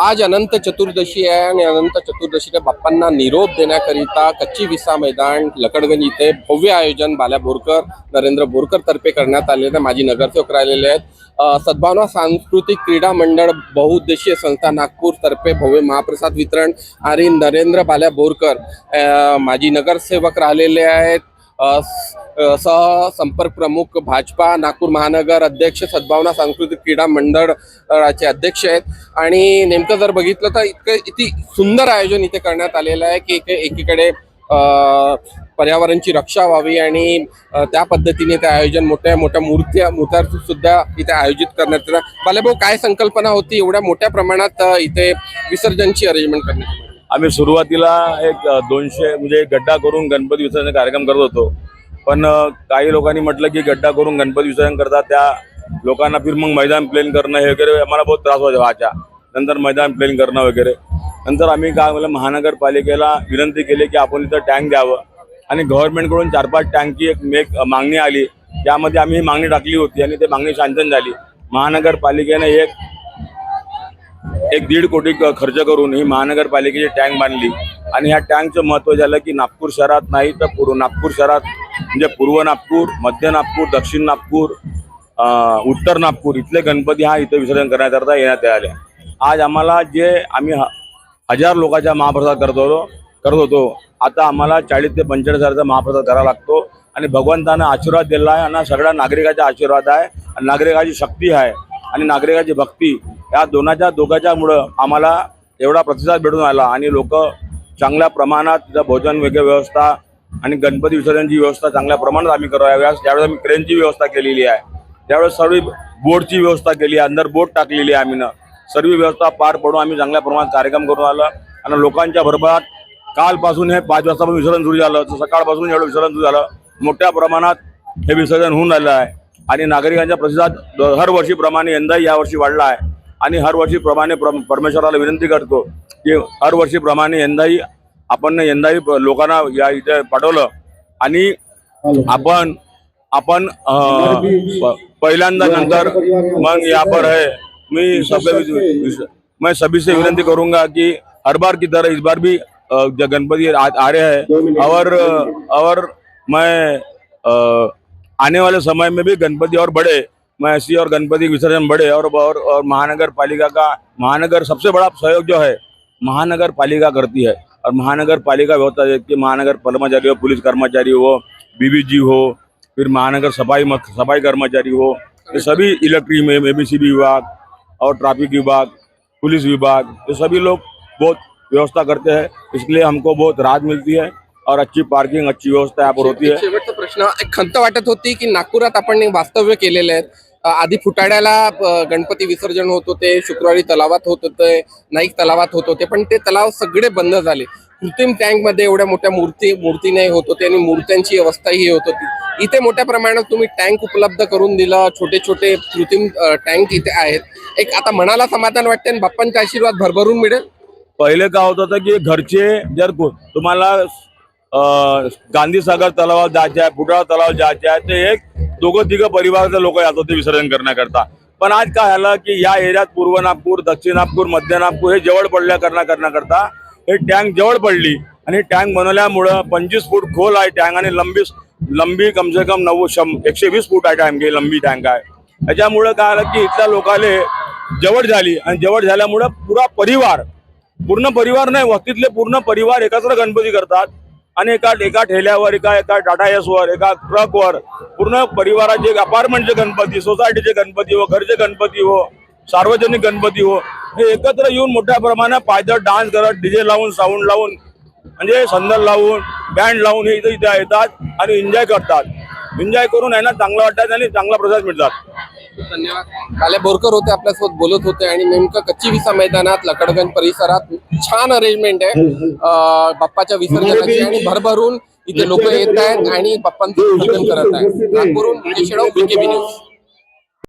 आज अनंत चतुर्दशी आहे आणि अनंत चतुर्दशीच्या बाप्पांना निरोप देण्याकरिता कच्ची विसा मैदान लकडगंज इथे भव्य आयोजन बाल्या बोरकर नरेंद्र बोरकर तर्फे करण्यात आलेलं आहे माजी नगरसेवक राहिलेले आहेत. सद्भावना सांस्कृतिक क्रीडा मंडळ बहुउद्देशीय संस्था नागपूर तर्फे भव्य महाप्रसाद वितरण आणि नरेंद्र बाल्या बोरकर माजी नगरसेवक राहिलेले आहेत. सह संपर्क प्रमुख भाजपा नागपूर महानगर अध्यक्ष सद्भावना सांस्कृतिक क्रीडा मंडळाचे अध्यक्ष आहेत. आणि नेमकं जर बघितलं तर इतकं इथे सुंदर आयोजन इथे करण्यात आलेलं आहे की एकीकडे पर्यावरणची रक्षा व्हावी आणि त्या पद्धतीने ते आयोजन मोठ्या मोठ्या मूर्त्या मूर्त्या सुद्धा इथे आयोजित करण्यात येतात बालेभाऊ काय संकल्पना होती? एवढ्या मोठ्या प्रमाणात इथे विसर्जनची अरेंजमेंट करण्यात आम्ही सुरुवातीला एक दोनशे म्हणजे गड्डा करून गणपती विसर्जन कार्यक्रम करत होतो. पण काही लोकांनी म्हटलं की गड्डा करून गणपती विसर्जन करतात त्या लोकांना फिर मग मैदान प्लेन करणं हे वगैरे आम्हाला बहुत त्रास व्हायचा व्हायचा नंतर मैदान प्लेन करणं वगैरे. नंतर आम्ही काय म्हणलं महानगरपालिकेला विनंती केली की आपण इथं टँक द्यावं. आणि गव्हर्नमेंटकडून चार पाच टँकची एक मेक मागणी आली. त्यामध्ये आम्ही ही मागणी टाकली होती आणि ते मागणी शांतन झाली. महानगरपालिकेने एक एक दीड कोटी खर्च करून ही महानगरपालिकेची टँक बांधली. आणि ह्या टँकचं महत्त्व झालं की नागपूर शहरात नाही तर पूर्व नागपूर शहरात म्हणजे पूर्व नागपूर मध्य नागपूर दक्षिण नागपूर उत्तर नागपूर इथले गणपती हा इथं विसर्जन करण्याकरता येण्यात आले. आज आम्हाला जे आम्ही ह- हजार लोकांचा महाप्रसाद करत होतो करत होतो आता आम्हाला चाळीस ते पंचेचाळीस हजारचा महाप्रसाद करावा लागतो. आणि भगवंतानं आशीर्वाद दिला आहे आणि सगळ्या नागरिकाचा आशीर्वाद आहे आणि नागरिकाची शक्ती आहे आणि नागरिकाची भक्ती. या दोनाच्या दोघाच्यामुळं आम्हाला एवढा प्रतिसाद भेटून आला आणि लोक चांगल्या प्रमाणात तिथं भोजन वगैरे व्यवस्था आणि गणपती विसर्जनची व्यवस्था चांगल्या प्रमाणात आम्ही करू. त्यावेळेस आम्ही क्रेनची व्यवस्था केलेली आहे. त्यावेळेस सर्व बोटची व्यवस्था केली आहे. अंदर बोट टाकलेली आहे आम्ही सर्व व्यवस्था पार पडून आम्ही चांगल्या प्रमाणात कार्यक्रम करून आलो. आणि लोकांच्या भरभरात कालपासून हे पाच वाजतापासून विसर्जन सुरू झालं. तर सकाळपासून एवढं विसर्जन सुरू झालं. मोठ्या प्रमाणात हे विसर्जन होऊन राहिलं आहे. आणि नागरिकांचा प्रतिसाद द- हर वर्षीप्रमाणे यंदाही यावर्षी वाढला आहे. आणि हर वर्षीप्रमाणे प्र परमेश्वराला विनंती करतो की हर वर्षीप्रमाणे यंदाही आपण यंदाही लोकांना या इथे पाठवलं. आणि आपण आपण पहिल्यांदा नंतर मग यहाँ पर है मैं सब मैं सभी से विनंती करूंगा कि हर बार की तरह इस बार भी गणपति आ, आ रहे हैं. और और मैं आने वाले समय में भी गणपति और बढ़े मैं ऐसी और गणपति विसर्जन बढ़े और और, और महानगर पालिका का महानगर सबसे बड़ा सहयोग जो है महानगर पालिका करती है। और महानगर पालिका व्यवस्था देखिए महानगर कर्मचारी हो पुलिस कर्मचारी हो बीबीजी हो फिर महानगर सफाई सफाई कर्मचारी हो ये सभी इलेक्ट्रिक में एबीसीबी विभाग और ट्रैफिक विभाग पुलिस विभाग ये सभी लोग बहुत व्यवस्था करते हैं। इसलिए हमको बहुत राहत मिलती है और अच्छी पार्किंग अच्छी व्यवस्था यहाँ पर होती है। शेवटचा प्रश्न एक खंत वाटत होती की नागपुरात आपण वास्तव्य केलेले आहेत. आधी फुटाड्याला गणपती विसर्जन होत होते शुक्रवारी तलावात होत होते नाईक तलावात होत होते पण ते तलाव सगळे बंद झाले. कृत्रिम टँकमध्ये एवढ्या मोठ्या मूर्ती मूर्ती नाही होत होती आणि मूर्त्यांची अवस्था ही होत होती. इथे मोठ्या प्रमाणात तुम्ही टँक उपलब्ध करून दिलं छोटे छोटे कृत्रिम टँक इथे आहेत. एक आता मनाला समाधान वाटते आणि बाप्पांचा आशीर्वाद भरभरून मिळेल? पहिले काय होत होतं की घरचे जर तुम्हाला गांधीसागर तलावात जायचे आहे फुटाळा तलावात जायचे आहे ते एक दोघं तिघं परिवाराचे लोक येत होते विसर्जन करण्याकरता. पण आज काय झालं की या एरियात पूर्व नागपूर दक्षिण नागपूर मध्य नागपूर हे जवळ पडल्या करण्या करण्याकरता हे टँक जवळ पडली. आणि टँक बनवल्यामुळं पंचवीस फूट खोल आहे टँक आणि लंबी लंबी कम से कम नव्वद शं एकशे वीस फूट आहे टँक ही लंबी टँक आहे. त्याच्यामुळं काय झालं की इथल्या लोकाले जवळ झाली आणि जवळ झाल्यामुळं पुरा परिवार पूर्ण परिवार नाही वस्तीतले पूर्ण परिवार एकत्र गणपती करतात. आणि एका एका ठेल्यावर एका एका टाटा एसवर एका ट्रकवर पूर्ण परिवाराचे अपार्टमेंटचे गणपती सोसायटीचे गणपती हो घरचे गणपती हो सार्वजनिक गणपती हो हे एकत्र येऊन मोठ्या प्रमाणात पायदळ डान्स करत डीजे लावून साऊंड लावून म्हणजे संदल लावून बँड लावून हे इथं इथे येतात आणि एन्जॉय करतात. एन्जॉय करून आहे ना चांगलं वाटतात आणि चांगला प्रसाद मिळतात. धन्यवाद. काले बोरकर होते आपल्यासोबत बोलत होते आणि नेमकं कच्ची विसा मैदानात लकडगंज परिसरात छान अरेंजमेंट आहे. बाप्पाच्या विसर्जनाची आणि भरभरून इथे लोक येत आहेत आणि बाप्पांचं विसर्जन करत आहेत. नागपूरहून निलेश न्यूज